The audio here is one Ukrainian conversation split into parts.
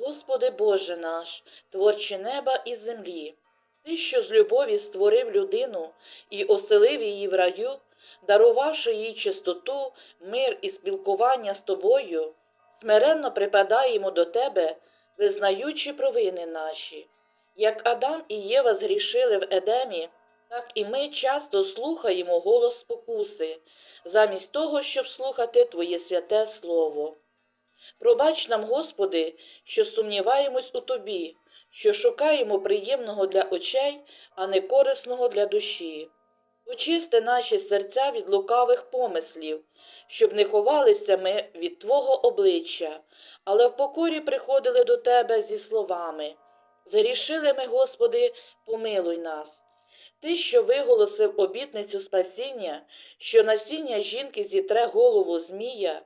Господи Боже наш, творче неба і землі, Ти, що з любові створив людину і оселив її в раю, дарувавши їй чистоту, мир і спілкування з тобою, смиренно припадаємо до Тебе, визнаючи провини наші. Як Адам і Єва згрішили в Едемі, так і ми часто слухаємо голос спокуси, замість того, щоб слухати Твоє святе Слово. Пробач нам, Господи, що сумніваємось у Тобі, що шукаємо приємного для очей, а не корисного для душі. Очисти наші серця від лукавих помислів, щоб не ховалися ми від Твого обличчя, але в покорі приходили до Тебе зі словами. Згрішили ми, Господи, помилуй нас. Ти, що виголосив обітницю спасіння, що насіння жінки зітре голову Змія,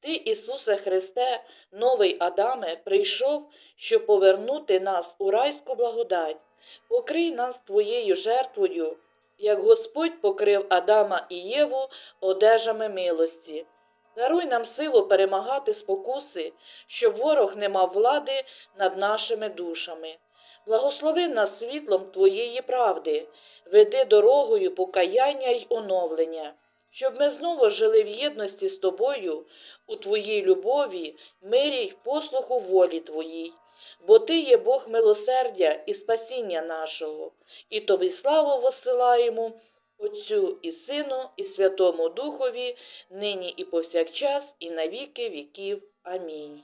ти, Ісусе Христе, новий Адаме, прийшов, щоб повернути нас у райську благодать. Покрий нас Твоєю жертвою, як Господь покрив Адама і Єву одежами милості. Даруй нам силу перемагати спокуси, щоб ворог не мав влади над нашими душами. Благослови нас світлом Твоєї правди, веди дорогою покаяння й оновлення, щоб ми знову жили в єдності з Тобою, у Твоїй любові, мирі й послуху волі Твоїй, бо Ти є Бог милосердя і спасіння нашого, і Тобі славу воссилаємо, Отцю і Сину, і Святому Духові, нині і повсякчас, і на віки віків. Амінь.